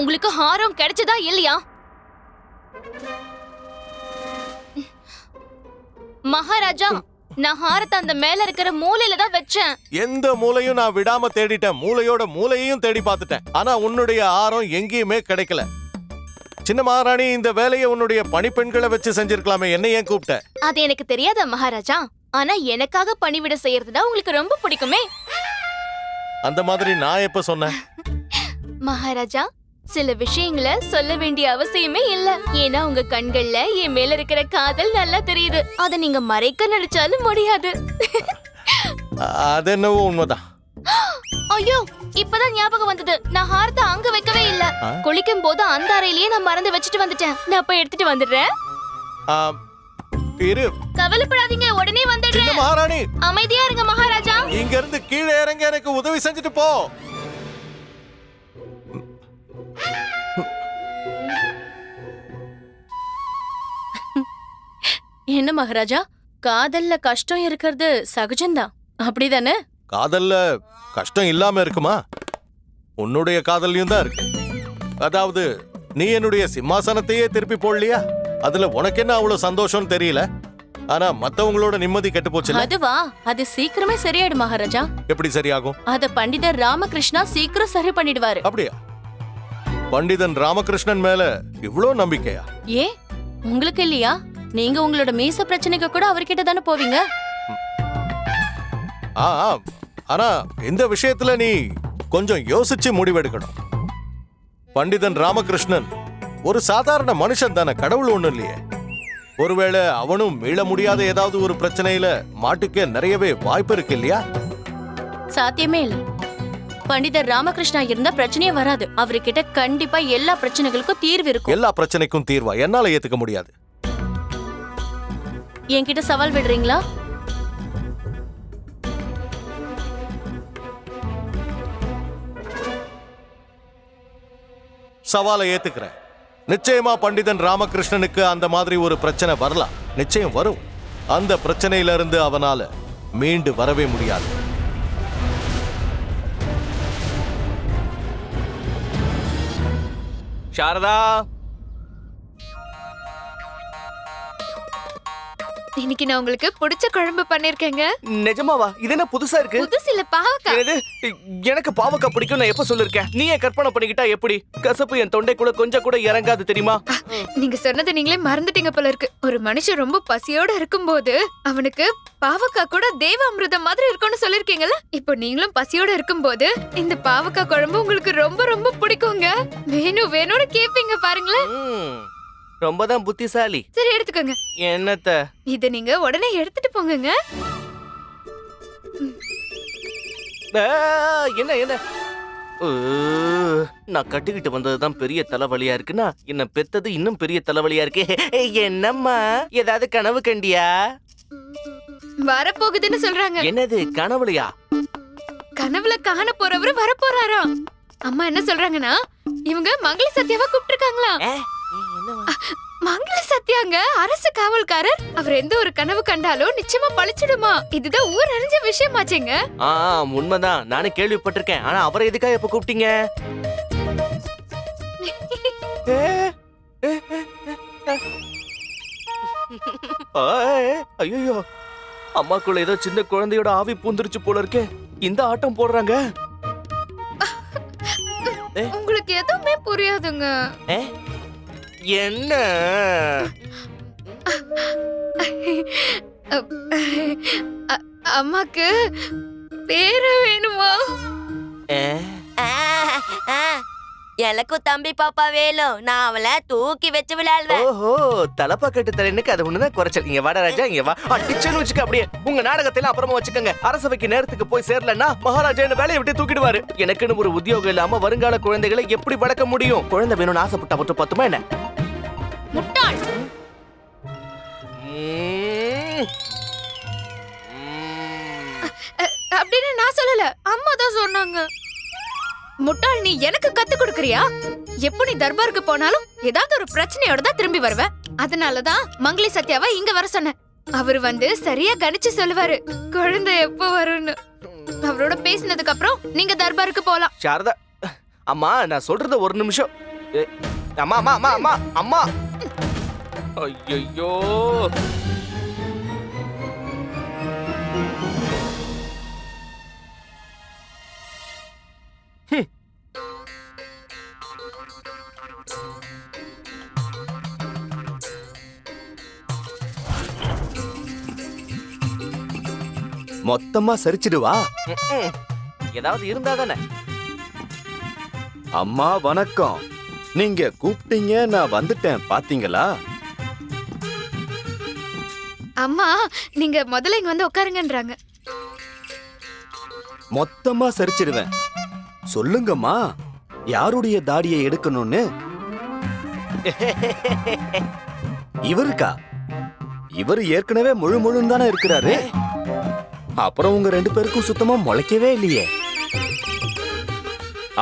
உங்களுக்கு ஹாரம் கிடைச்சதா இல்லையா? மகாராஜா நான் ஹாரத்தை அந்த மேல இருக்கிற மூலையில தான் வச்சேன். எந்த மூலையும் நான் விடாம தேடிட்டேன். மூளையோட மூலையையும் தேடி பார்த்துட்டேன். ஆனா உன்னுடைய ஆரம் எங்கேயுமே கிடைக்கல. சின்ன மகாராணி இந்த வேலையை உன்னுடைய பணிப்பெண்களை வச்சு செஞ்சிருக்கலாமே. என்ன ஏன் கூப்பிட்ட? அது எனக்கு தெரியாதா மகாராஜா? ஆனா எனக்காக பணிவிட செய்யறதுனா உங்களுக்கு ரொம்ப பிடிக்குமே. அந்த மாதிரி நான் எப்ப சொன்னேன்? மகாராஜா சில விஷயங்களை சொல்ல வேண்டிய அவசியமே இல்ல. ஏன்னா உங்க கண்கள்ல என் மேல இருக்கிற காதல் நல்லா தெரியுது. அத நீங்க மறைக்க நினைச்சாலும் முடியாது. அது என்னவோ உண்மைதான். ஐயோ இப்பதான் ஞாபகம் வந்தது. நான் ஹாரத்தை அங்க வைக்கவே இல்ல? குளிக்கும் போது அந்த அறையிலேயே நான் மறந்து வச்சுட்டு வந்துட்டேன். நான் போய் எடுத்துட்டு வந்துடுறேன். இரு. கவலைப்படாதீங்க உடனே வந்துடுறேன். மகாராணி! அமைதியா இருங்க மகாராஜா. இங்க இருந்து கீழே இறங்க எனக்கு உதவி செஞ்சுட்டு போ. என்ன மகாராஜா? காதல்ல கஷ்டம் இருக்கிறது சகஜம்தான். அப்படிதானே? காதல்ல கஷ்டம் இல்லாம இருக்குமா? உன்னுடைய காதல்லையும் தான் இருக்கு. அதாவது நீ என்னுடைய சிம்மாசனத்தையே திருப்பி போடலையா? அதுல உனக்கு என்ன அவ்வளவு சந்தோஷம் தெரியல? ஆனா மத்தவங்களோட நிம்மதி கெட்டு போச்சுல அதுவா? அது சீக்கிரமே சரியாயிடும் மகாராஜா. எப்படி சரியாகும்? அத பண்டிதர் ராமகிருஷ்ணா சீக்கிரம் சரி பண்ணிடுவாரு. அப்படியா? பண்டிதன் ராமகிருஷ்ணன் மேல இவ்ளோ நம்பிக்கையா? ஏ உங்களுக்கு இல்லையா? நீங்க உங்களோட மீச பிரச்சனைக்கு கூட அவர்கிட்ட தானே போவீங்க? ஆ ஆ. ஆனா இந்த விஷயத்துல நீ கொஞ்சம் யோசிச்சு முடிவெடுக்கணும். பண்டிதன் ராமகிருஷ்ணன் ஒரு சாதாரண மனுஷன் தானே கடவுள் ஒண்ணும் இல்லையே. ஒருவேளை அவனும் மீள முடியாத ஏதாவது ஒரு பிரச்சனையில மாட்டிக்க நிறையவே வாய்ப்பு இருக்கு இல்லையா? சாத்தியமே இல்ல. பண்டிதர் ராமகிருஷ்ணா இருந்தா பிரச்சனையே வராது. அவர்கிட்ட கண்டிப்பா எல்லா பிரச்சனைகளுக்கும் தீர்வு இருக்கும். எல்லா பிரச்சனைக்கும் தீர்வா? என்னால ஏத்துக்க முடியாது. என்கிட்ட சவால் விடுறீங்களா? சவாலை ஏத்துக்கிறேன். நிச்சயமா பண்டிதன் ராமகிருஷ்ணனுக்கு அந்த மாதிரி ஒரு பிரச்சனை வரலாம். நிச்சயம் வரும். அந்த பிரச்சனையில இருந்து அவனால மீண்டு வரவே முடியாது. சாரதா இன்னைக்கு நான் உங்களுக்கு பிடிச்ச குழம்பு பண்ணிருக்கேங்க. நிஜமாவா? இது என்ன புதுசா இருக்கு? புதுசு இல்ல பாவக்கா. என்னது? எனக்கு பாவக்கா பிடிக்கும் நான் எப்ப சொல்லிருக்கேன் நீ ஏன் கற்பனை பண்ணிக்கிட்டா எப்படி? கசப்பு என் தொண்டை கூட கொஞ்சம் கூட இறங்காது தெரியுமா? நீங்க சொன்னதை நீங்களே மறந்துட்டீங்க போல இருக்கு. ஒரு மனுஷன் ரொம்ப பசியோட இருக்கும்போது அவனுக்கு பாவக்காய் கூட தேவ அமிர்தம் மாதிரி இருக்கும்னு சொல்லிருக்கீங்கல்ல? இப்போ நீங்களும் பசியோட இருக்கும்போது இந்த பாவக்காய் குழம்பு உங்களுக்கு ரொம்ப ரொம்ப பிடிக்குங்க. வேணும் வேணும்னு கேப்பீங்க பாருங்களேன். ரொம்ப தான் புத்திசாலி. சரி எடுத்துக்கோங்க. என்னத்த? இத நீங்க உடனே எடுத்துட்டு போங்கங்க. என்ன என்ன? நான் கட்டிக்கிட்டு வந்ததுதான் பெரிய தலைவலியா இருக்குன்னா என்ன பெத்தது இன்னும் பெரிய தலைவலியா இருக்கு. என்னம்மா? ஏதாவது கனவு கண்டியா? வரப்போகுதுன்னு சொல்றாங்க. என்னது கனவுலையா? கனவுல காண போறவரு வரப்போறாராம். அம்மா என்ன சொல்றாங்கன்னா இவங்க மங்கள சத்யாவா கூப்பிட்டுருக்காங்களா? ஏ, என்னவா மங்கள சத்யாங்க அரசு காவல்காரர். அவர் எந்த ஒரு கனவு கண்டாலும் நிச்சயமா பழிச்சிடுமா? இதுதான் ஊர் அறிஞ்ச விஷயமாச்சேங்க. ஆ உண்மைதான். நானும் கேள்விப்பட்டிருக்கேன். ஆனா அவரை எதுக்காக எப்ப கூப்பிட்டீங்க? ஐயையோ. அம்மாக்குள்ள ஏதோ சின்ன குழந்தையோட ஆவி பூந்துருச்சு போல இருக்கே. இந்த ஆட்டம் போடுறாங்க. உங்களுக்கு எதுவுமே புரியாதுங்க. ஏ, என்ன? அம்மாக்கு பேர வேணுமா? எனக்கும் தம்பி பாப்பா வேணும். நான் அவளை தூக்கி வச்சு விளையாடுவேன். ஓஹோ தலப்பா கட்டு தலைனுக்கு அது ஒண்ணுதான் குறைச்சல். இங்க வாடா ராஜா இங்க வா. அடிச்சுன்னு வச்சுக்க அப்படியே. உங்க நாடகத்தை எல்லாம் அப்புறமா வச்சுக்கோங்க. அரசவைக்கு நேரத்துக்கு போய் சேரலன்னா மகாராஜா என்ன வேலையை விட்டு தூக்கிடுவாரு. எனக்குன்னு ஒரு உத்தியோகம் இல்லாம வருங்கால குழந்தைகளை எப்படி வளர்க்க முடியும்? குழந்தை வேணும்னு ஆசைப்பட்டா மட்டும் பத்துமா என்ன? முட்டாள். அப்படின்னு நான் சொல்லல. அம்மா தான் சொன்னாங்க. முட்டாள் நீ எனக்கு கத்து கொடுக்கறியா? எப்ப நீ தர்பாருக்கு போனாலும் ஏதாவது ஒரு பிரச்சனையோட தான் திரும்பி வருவ. அதனாலதான் மங்களி சத்யாவை இங்க வர சொன்னேன் அவர் வந்து சரியா கணிச்சு சொல்லுவாரு. குழந்தை எப்போ வரும்னு. அவரோட பேசினதுக்கு அப்புறம் நீங்க தர்பாருக்கு போலாம். சாரதா அம்மா நான் சொல்றது ஒரு நிமிஷம். அம்மா அம்மா அம்மா அம்மா அம்மா. ஐயோ மொத்தமா சரிச்சிடுவா? ஏதாவது இருந்தா தானே. அம்மா வணக்கம். நீங்க கூப்பிட்டீங்க நான் வந்துட்டேன். பாத்தீங்களா? அம்மா நீங்க முதல்ல இங்க வந்து உட்காருங்கன்றாங்க மொத்தமா சரிச்சிடுவேன். சொல்லுங்கம்மா யாருடைய தாடியை எடுக்கணும்னு? இவருக்கா? இவர் ஏற்கனவே முழு முழுன்னு தானே இருக்கிறாரு. அப்புறம் உங்க ரெண்டு பேருக்கும் சுத்தமா முளைக்கவே இல்லையே.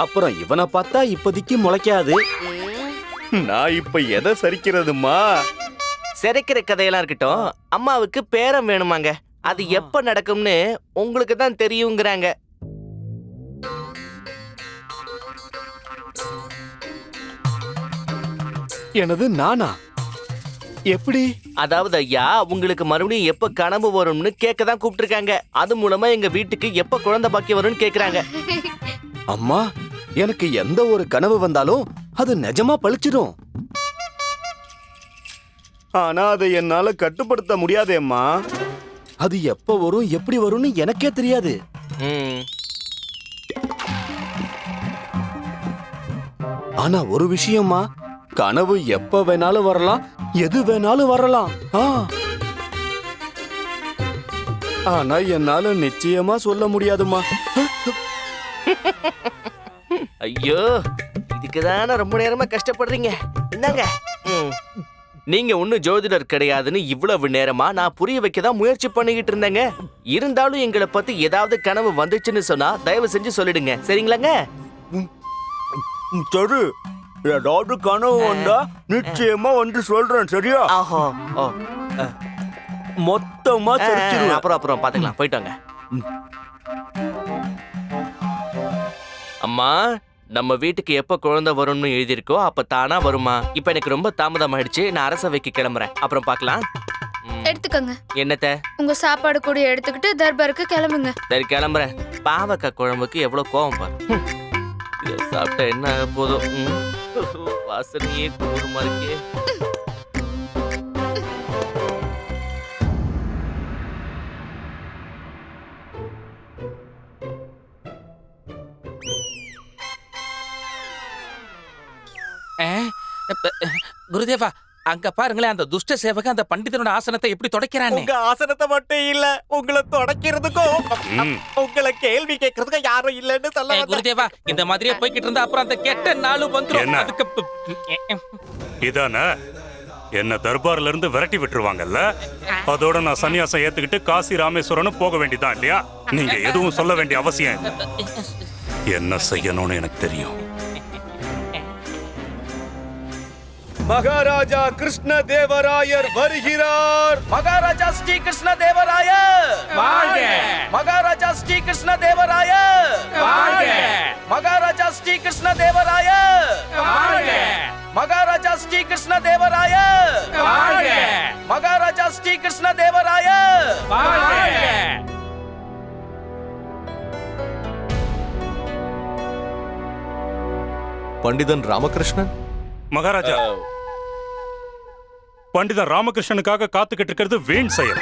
அப்புறம் இவனை பார்த்தா இப்போதைக்கு முளைக்காது. நான் இப்ப எதை சரிக்கிறதுமா சிறைக்கிற கதையெல்லாம் இருக்கட்டும் அம்மாவுக்கு பேரம் வேணுமாங்க. அது எப்ப நடக்கும்னு உங்களுக்கு தான் தெரியுங்கிறாங்க. எனது நானா? எப்படி? அதாவது ஐயா உங்களுக்கு மறுபடியும் எப்ப கனவு வரும்னு கேட்க தான் கூப்பிட்டுருக்காங்க. அது மூலமா எங்க வீட்டுக்கு எப்ப குழந்தை பாக்கியம் வரும்னு கேக்குறாங்க அம்மா எனக்கு எந்த ஒரு கனவு வந்தாலும் அது நிஜமா பழிச்சிடும் ஆனா அதை என்னால கட்டுப்படுத்த முடியாதேம்மா அது எப்ப வரும் எப்படி வரும்னு எனக்கே தெரியாது. ம், ஆனா ஒரு விஷயமா கனவு எப்ப வேணாலும் வரலாம் எது வேணாலும் வரலாம். ஆ. ஆனா என்னால நிச்சயமா சொல்ல முடியாதுமா ஐயோ இதுக்கு தானே ரொம்ப நேரமா கஷ்டப்படுறீங்க. என்னங்க ம். நீங்க ஒன்னும் ஜோதிடர் கிடையாதுன்னு இவ்வளவு நேரமா நான் புரிய வைக்க தான் முயற்சி பண்ணிக்கிட்டு இருந்தேங்க. இருந்தாலும் எங்களை பத்தி ஏதாவது கனவு வந்துச்சுன்னு சொன்னா தயவு செஞ்சு சொல்லிடுங்க. சரிங்களாங்க? சரி. ஏதாவது கனவு வந்தா நிச்சயமா வந்து சொல்றேன் சரியா? ஆஹோ மொத்தமா ஆ, அப்புறம் அப்புறம் பாத்துக்கலாம். போயிட்டு வாங்க. அம்மா நம்ம வீட்டுக்கு எப்ப குழந்தை வரும்னு எழுதியிருக்கோ அப்ப தானா வருமா? இப்ப எனக்கு ரொம்ப தாமதம் ஆயிடுச்சு நான் அரசவைக்கு கிளம்புறேன். அப்புறம் பார்க்கலாம். எடுத்துக்கோங்க. என்னத்த? உங்க சாப்பாடு கூட எடுத்துக்கிட்டு தர்பாருக்கு கிளம்புங்க. சரி கிளம்புறேன். பாவக்காய் குழம்புக்கு எவ்வளவு கோவம் பாரு. சாப்பிட்டா என்ன போதும். வாசனையே கூறுமா இருக்கே குருதேவா அங்க பாருங்களேன் அந்த துஷ்ட சேவக அந்த பண்டிதனோட ஆசனத்தை எப்படி தொடக்கிறானே? உங்க ஆசனத்தை மட்டும் இல்ல உங்களை தொடக்கிறதுக்கும் உங்களை கேள்வி கேட்கறதுக்கும் யாரும் இல்லைன்னு சொல்ல. குருதேவா இந்த மாதிரியே போய்கிட்டு இருந்தா அப்புறம் அந்த கெட்ட நாளும் வந்துரும். என்ன? அதுக்கு இதானே? என்ன தர்பார்ல இருந்து விரட்டி விட்டுருவாங்கல்ல? அதோட நான் சன்னியாசம் ஏத்துக்கிட்டு காசி ராமேஸ்வரனும் போக வேண்டியதான் இல்லையா? நீங்க எதுவும் சொல்ல வேண்டிய அவசியம். என்ன செய்யணும்னு எனக்கு தெரியும். மகாராஜா கிருஷ்ண தேவராயர் வருகிறார் மகாராஜா ஸ்ரீ கிருஷ்ண தேவராயர் வாழ்க! மகாராஜா ஸ்ரீ கிருஷ்ண தேவராயர் வாழ்க! மகாராஜா ஸ்ரீ கிருஷ்ண தேவராயர் வாழ்க! மகாராஜா ஸ்ரீ கிருஷ்ண தேவராயர் வாழ்க! மகாராஜா ஸ்ரீ கிருஷ்ண தேவராயர் வாழ்க! பண்டிதன் ராமகிருஷ்ணன் மகாராஜா பண்டிதன் ராமகிருஷ்ணனுக்காக காத்துக்கிட்டு இருக்கிறது வீண் செயல்.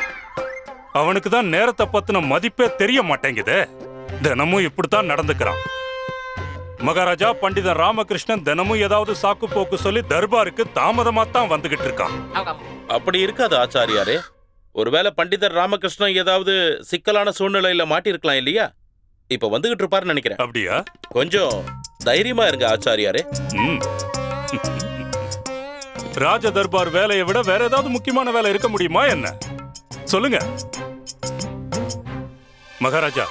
அவனுக்கு தான் நேரத்தை பத்தின மதிப்பே தெரிய மாட்டேங்குதே. தினமும் இப்படித்தான் நடந்துக்கிறான். மகாராஜா பண்டிதன் ராமகிருஷ்ணன் தினமும் ஏதாவது சாக்கு போக்கு சொல்லி தர்பாருக்கு தாமதமா தான் வந்துகிட்டு இருக்கான். அப்படி இருக்காது ஆச்சாரியாரே. ஒருவேளை பண்டிதர் ராமகிருஷ்ணன் ஏதாவது சிக்கலான சூழ்நிலையில மாட்டியிருக்கலாம் இல்லையா? இப்ப வந்துகிட்டு இருப்பாருன்னு நினைக்கிறேன். அப்படியா? கொஞ்சம் தைரியமா இருங்க ஆச்சாரியாரே. ம். ராஜ தர்பார் வேலையை விட வேற ஏதாவது முக்கியமான வேலை இருக்க முடியுமா என்ன? சொல்லுங்க. மகாராஜா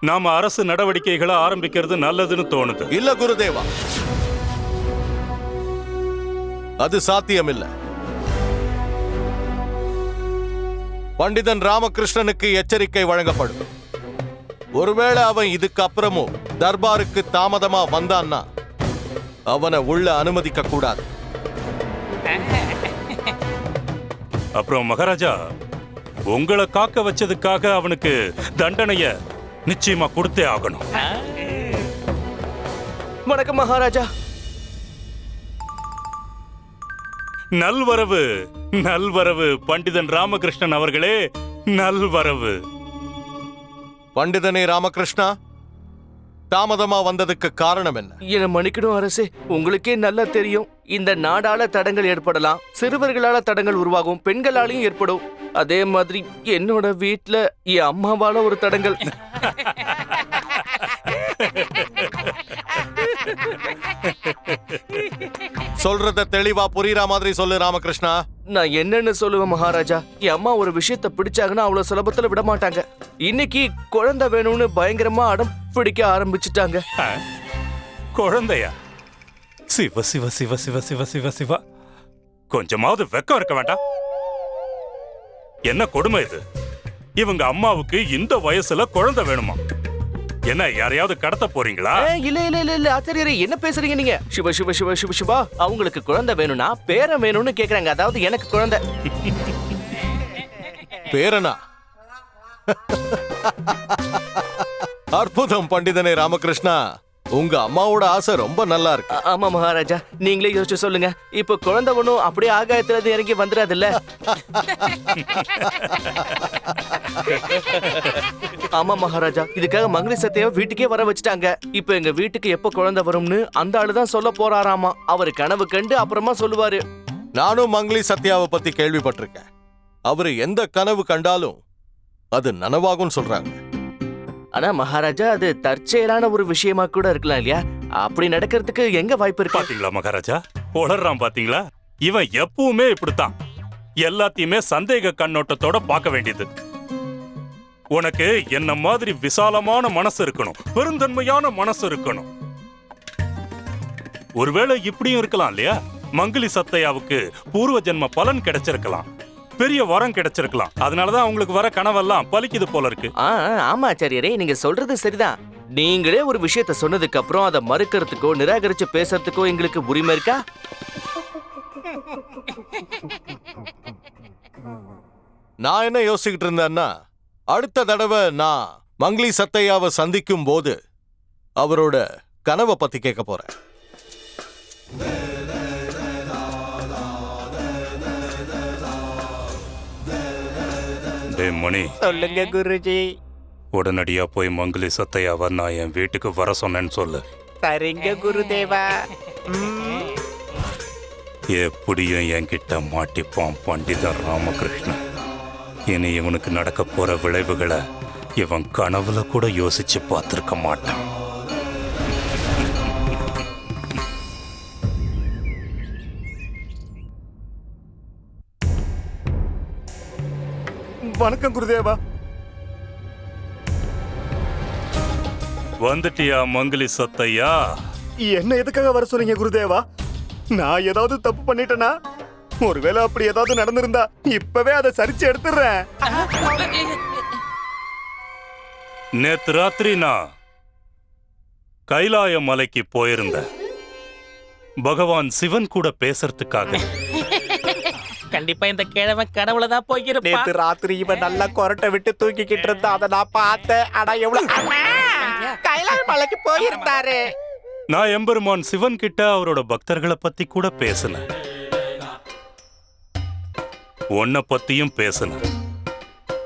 நாம அரசு நடவடிக்கைகளை ஆரம்பிக்கிறது நல்லதுன்னு தோணுது. இல்ல குருதேவா. அது சாத்தியமில்லை. பண்டிதன் ராமகிருஷ்ணனுக்கு எச்சரிக்கை வழங்கப்படும். ஒருவேளை அவன் இதுக்கு அப்புறமும் தர்பாருக்கு தாமதமா வந்தான்னா அவனை உள்ள அனுமதிக்க கூடாது. அப்புறம் மகாராஜா உங்களை காக்க வச்சதுக்காக அவனுக்கு தண்டனைய நிச்சயமா கொடுத்தே ஆகணும். வணக்கம் மகாராஜா. நல்வரவு நல்வரவு பண்டிதன் ராமகிருஷ்ணன் அவர்களே நல்வரவு. பண்டிதனே ராமகிருஷ்ணா தாமதமா வந்ததுக்கு காரணம் என்ன? என்ன மன்னிக்கணும் அரசே. உங்களுக்கே நல்லா தெரியும். இந்த நாடால தடங்கள் ஏற்படலாம். சிறுவர்களால தடங்கள் உருவாகும். பெண்களாலையும் ஏற்படும். அதே மாதிரி என்னோட வீட்ல என் அம்மாவால ஒரு தடங்கள். சொல்றத தெளிவா புரியுற மாதிரி சொல்லு ராமகிருஷ்ணா. நான் என்னன்னு சொல்லுவேன் மகாராஜா. என் அம்மா ஒரு விஷயத்த பிடிச்சாங்கன்னா அவ்வளவு சுலபத்துல விட மாட்டாங்க. இன்னைக்கு குழந்தை வேணும்னு பயங்கரமா அடம் பிடிக்க ஆரம்பிச்சிட்டாங்க. ஆ? குழந்தையா? சிவ சிவ சிவ சிவ சிவ சிவ சிவ. கொஞ்சமாவது வெக்கம் இருக்க வேண்டாம். என்ன கொடுமை இது? இவங்க அம்மாவுக்கு இந்த வயசுல குழந்தை வேணுமா? என்ன யாரையாவது கடத்த போறீங்களா? இல்ல இல்ல இல்ல இல்ல ஆச்சாரியரே என்ன பேசுறீங்க நீங்க? சிவ சிவ சிவ சிவ சிவா அவங்களுக்கு குழந்தை வேணும்னா பேரன் வேணும்னு கேக்குறாங்க. அதாவது எனக்கு குழந்தை. பேரனா? அற்புதம் பண்டிதனே ராமகிருஷ்ணா. உங்க அம்மாவோட ஆசை ரொம்ப நல்லா இருக்கு. ஆமா மகாராஜா. நீங்களே யோசிச்சு சொல்லுங்க. இப்போ குழந்தை ஒண்ணும் அப்படியே ஆகாயத்துல இருந்து இறங்கி வந்துடாதுல்ல ஆமா மகாராஜா. இதுக்காக மங்களி சத்தைய வீட்டுக்கே வர வச்சுட்டாங்க. இப்போ எங்க வீட்டுக்கு எப்போ குழந்தை வரும்னு அந்த ஆளு தான் சொல்ல போறாராமா. அவர் கனவு கண்டு அப்புறமா சொல்லுவாரு. நானும் மங்களி சத்யாவை பத்தி கேள்விப்பட்டிருக்கேன். அவரு எந்த கனவு கண்டாலும் அது நனவாகும் சொல்றாங்க. ஆனா மகாராஜா அது தற்செயலான ஒரு விஷயமா கூட இருக்கலாம் இல்லையா? அப்படி நடக்கிறதுக்கு எங்க வாய்ப்பு இருக்கு? பாத்தீங்களா மகாராஜா? உளறான் பாத்தீங்களா? இவன் எப்பவுமே இப்படித்தான். எல்லாத்தையுமே சந்தேக கண்ணோட்டத்தோட பார்க்க வேண்டியது. உனக்கு என்ன மாதிரி விசாலமான மனசு இருக்கணும்? பெருந்தன்மையான மனசு இருக்கணும். ஒருவேளை இப்படியும் இருக்கலாம் இல்லையா? மங்கிலி சத்தையாவுக்கு பூர்வ ஜென்ம பலன் கிடைச்சிருக்கலாம். பெரிய வரம் கிடைச்சிருக்கலாம். அதனாலதான் அவங்களுக்கு வர கனவெல்லாம் பலிக்குது போல இருக்கு. ஆ ஆ, ஆமா ஆச்சாரியரே நீங்க சொல்றது சரிதான். நீங்களே ஒரு விஷயத்த சொன்னதுக்கு அப்புறம் அதை மறுக்கிறதுக்கோ நிராகரிச்சு பேசுறதுக்கோ எங்களுக்கு உரிமை இருக்கா? நான் என்ன யோசிச்சுக்கிட்டு இருந்தேன்னா அடுத்த தடவை நான் மங்களி சத்தையாவை சந்திக்கும் போது அவரோட கனவை பத்தி கேட்க போறேன். டே மணி சொல்லுங்க குருஜி. உடனடியா போய் மங்கிலி சத்தையாவை நான் என் வீட்டுக்கு வர சொன்னேன்னு சொல்லு. சரிங்க குருதேவா. எப்படியும் என்கிட்ட மாட்டிப்பான் பண்டிதர் ராமகிருஷ்ணன். இனி இவனுக்கு நடக்க போற விளைவுகளை இவன் கனவுல கூட யோசிச்சு பார்த்திருக்க மாட்டான். வணக்கம் குருதேவா. வந்துட்டியா மங்கிலி சத்தையா? என்ன எதுக்காக வர சொன்னீங்க குருதேவா? நான் ஏதாவது தப்பு பண்ணிட்டேனா? ஒருவேளை அப்படி ஏதாவது நடந்திருந்தா இப்பவே அதை சரிச்சு எடுத்துடுறேன். நேத்து ராத்திரி நான் கைலாய மலைக்கு போயிருந்தேன். பகவான் சிவன் கூட பேசுறதுக்காக. கண்டிப்பா இந்த கிழமை கடவுளை தான் போயிருப்பான். நேத்து ராத்திரி இவன் நல்லா கொரட்டை விட்டு தூக்கிக்கிட்டு இருந்தா அதை நான் பார்த்தேன். ஆனா எவ்வளவு அம்மா! கைலாய மலைக்கு போயிருந்தாரு. நான் எம்பெருமான் சிவன் கிட்ட அவரோட பக்தர்களை பத்தி கூட பேசினேன் உன்னை பத்தியும் பேசினேன்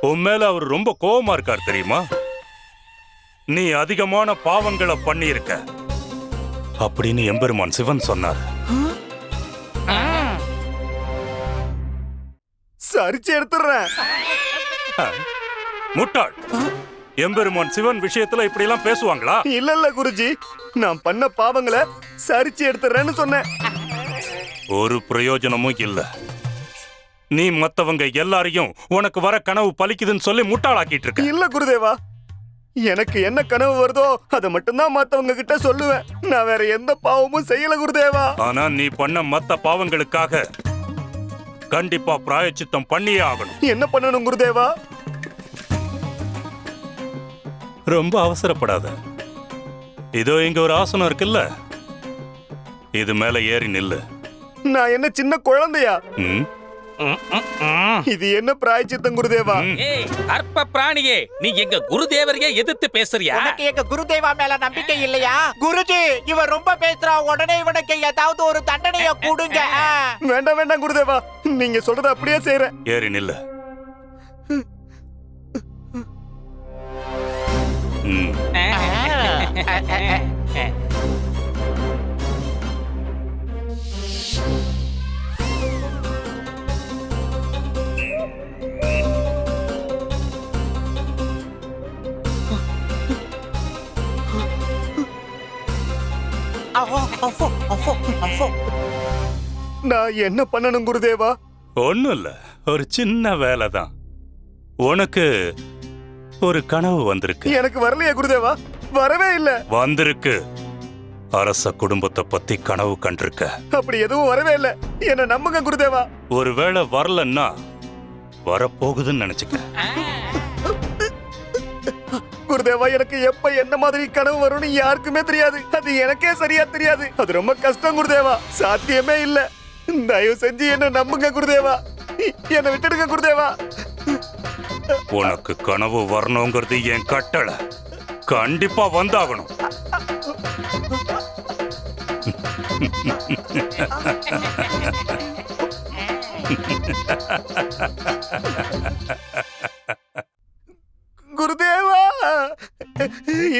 உன் மேல அவர் ரொம்ப கோவமா இருக்கார் தெரியுமா? நீ அதிகமான பாவங்களை பண்ணியிருக்க. அப்படின்னு எம்பெருமான் சிவன் சொன்னார். சரிச்சு எடுத்துடுறேன். முட்டாள். எம்பெருமான் சிவன் விஷயத்துல இப்படி எல்லாம் பேசுவாங்களா? இல்ல இல்ல குருஜி. நான் பண்ண பாவங்களை சரிச்சு எடுத்துறேன்னு சொன்னேன். ஒரு பிரயோஜனமும் இல்ல. நீ மத்தவங்க எல்லாரையும் உனக்கு வர கனவு பலிக்குதுன்னு சொல்லி முட்டாளாக்கிட்டு இருக்க. இல்ல குருதேவா. எனக்கு என்ன கனவு வருதோ அதை மட்டும்தான் மத்தவங்க கிட்ட சொல்லுவேன். நான் வேற எந்த பாவமும் செய்யல குருதேவா. ஆனா நீ பண்ண மத்த பாவங்களுக்காக கண்டிப்பா பிராயச்சித்தம் பண்ணியே ஆகணும். என்ன பண்ணணும் குருதேவா? ரொம்ப அவசரப்படாத. இதோ இங்க ஒரு ஆசனம் இருக்குல்ல? இது மேல ஏறி நில்லு. நான் என்ன சின்ன குழந்தையா? ம்? இது என்ன பிராய்ச்சித்தம் குருதேவா? ஏய் அற்ப பிராணியே நீ எங்க குருதேவரையே எதிர்த்து பேசுறியா? உனக்கு எங்க குருதேவா மேல நம்பிக்கை இல்லையா? குருஜி இவன் ரொம்ப பேசுறா உடனே இவனுக்கு ஏதாவது ஒரு தண்டனைய கொடுங்க. வேண்டாம் வேண்டாம் குருதேவா. நீங்க சொல்றத அப்படியே செய்யறேன் ஏறி நில்லு. ம். நான் என்ன பண்ணணும் குருதேவா? ஒண்ணும் இல்ல ஒரு சின்ன வேலை தான் உனக்கு ஒரு கனவு வந்திருக்கு. எனக்கு வரலையா குருதேவா? வரவே இல்ல. வந்திருக்கு. அரச குடும்பத்தை பத்தி கனவு கண்டிருக்க. அப்படி எதுவும் வரவே இல்ல. என்ன நம்புங்க குருதேவா. ஒருவேளை வரலன்னா வரப்போகுதுன்னு நினைச்சுக்க. குருதேவா எனக்கு எப்ப என்ன மாதிரி கனவு வரும்னு யாருக்குமே தெரியாது. அது எனக்கே சரியா தெரியாது. அது ரொம்ப கஷ்டம் குருதேவா. சாத்தியமே இல்ல. தயவு செஞ்சு என்ன நம்புங்க குருதேவா. என்ன விட்டுடுங்க குருதேவா. உனக்கு கனவு வரணுங்கிறது என் கட்டளை. கண்டிப்பா வந்தாகணும். குருதேவா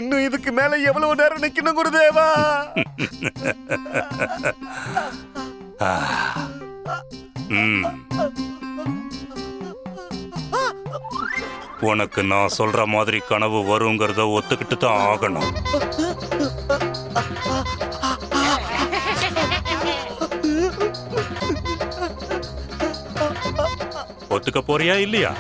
இன்னும் இதுக்கு மேல எவ்வளவு நேரம் நிக்கணும் குருதேவா. உனக்கு நான் சொல்ற மாதிரி கனவு வருங்கிறத ஒத்துக்கிட்டு தான் ஆகணும். ஒத்துக்க போறியா இல்லையா?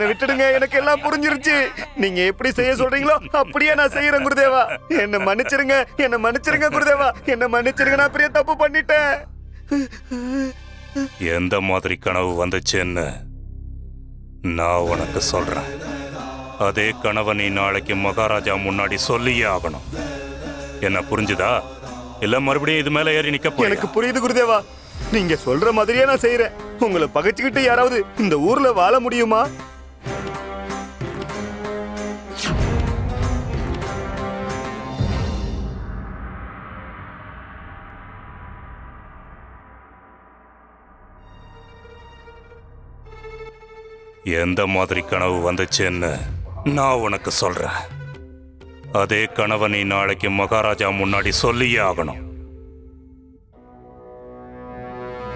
என்ன விட்டுடுங்க. எனக்கு எல்லாம் புரிஞ்சிருச்சு. நீங்க எப்படி செய்ய சொல்றீங்களோ அப்படியே நான் செய்யறேன் குருதேவா. என்ன மன்னிச்சிருங்க. என்ன மன்னிச்சிருங்க குருதேவா. என்ன மன்னிச்சிருங்க. நான் பெரிய தப்பு பண்ணிட்டேன். எந்த மாதிரி கனவு வந்துச்சுன்னு நான் உனக்கு சொல்றேன். அதே கனவை நீ நாளைக்கு மகாராஜா முன்னாடி சொல்லியே ஆகணும். என்ன புரிஞ்சுதா? இல்ல மறுபடியும் இது மேல ஏறி நிக்க எனக்கு? புரியுது குருதேவா. நீங்க சொல்ற மாதிரியே நான் செய்யறேன். உங்களை பகைச்சுக்கிட்டு யாராவது இந்த ஊர்ல வாழ முடியுமா? எந்த மாதிரி கனவு வந்துச்சுன்னு நான் உனக்கு சொல்றேன். அதே கனவை நீ நாளைக்கு மகாராஜா முன்னாடி சொல்லியே ஆகணும்.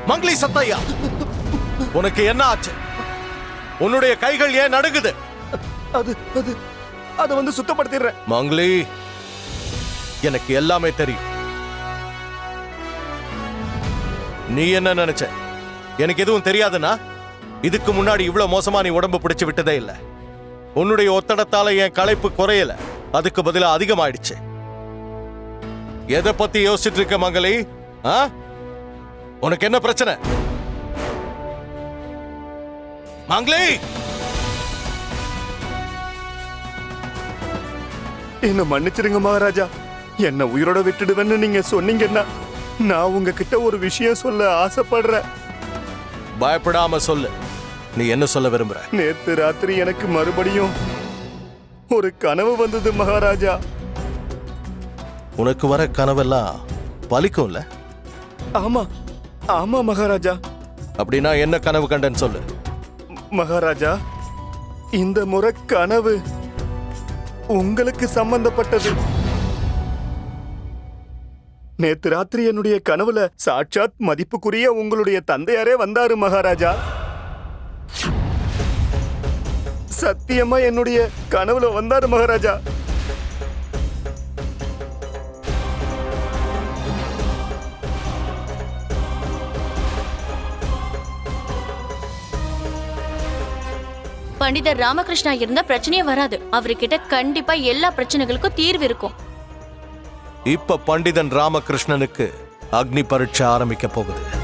மங்களி சத்தையா உனக்கு என்ன ஆச்சு? உன்னுடைய கைகள் ஏன் நடுங்குது? அது அது அதை வந்து சுத்தப்படுத்திடுறேன். மங்களி எனக்கு எல்லாமே தெரியும். நீ என்ன நினைச்ச? எனக்கு எதுவும் தெரியாதுன்னா? இதுக்கு முன்னாடி இவ்வளவு மோசமா நீ உடம்பு பிடிச்சு விட்டதே இல்ல. உன்னுடைய ஒத்தடத்தால என் களைப்பு குறையல. அதுக்கு பதிலா அதிகமாயிடுச்சு. எதை பத்தி யோசிச்சுட்டு இருக்க மங்களி? ஆ? உனக்கு என்ன பிரச்சனை? மங்களி! என்ன மன்னிச்சிருங்க மகாராஜா. என்ன உயிரோட விட்டுடுவேன்னு நீங்க சொன்னீங்கன்னா நான் உங்ககிட்ட ஒரு விஷயம் சொல்ல ஆசைப்படுறேன். பயப்படாம சொல்லு. நீ என்ன சொல்ல விரும்புற? நேத்து ராத்திரி எனக்கு மறுபடியும் ஒரு கனவு வந்தது மகாராஜா. உனக்கு வர கனவெல்லாம் பலிக்கும்ல? ஆமா ஆமா மகாராஜா. அப்படின்னா என்ன கனவு கண்டேன்னு சொல்லு. மகாராஜா இந்த முறை கனவு உங்களுக்கு சம்பந்தப்பட்டது. நேத்து ராத்திரி என்னுடைய கனவுல சாட்சாத் மதிப்புக்குரிய உங்களுடைய தந்தையாரே வந்தாரு மகாராஜா. சத்தியமா என்னுடைய கனவுல வந்தாரு மகாராஜா. பண்டிதர் ராமகிருஷ்ணா இருந்தா பிரச்சனையே வராது. அவர்கிட்ட கண்டிப்பா எல்லா பிரச்சனைகளுக்கும் தீர்வு இருக்கும். இப்ப பண்டிதன் ராமகிருஷ்ணனுக்கு அக்னி பரீட்சை ஆரம்பிக்க போகுது.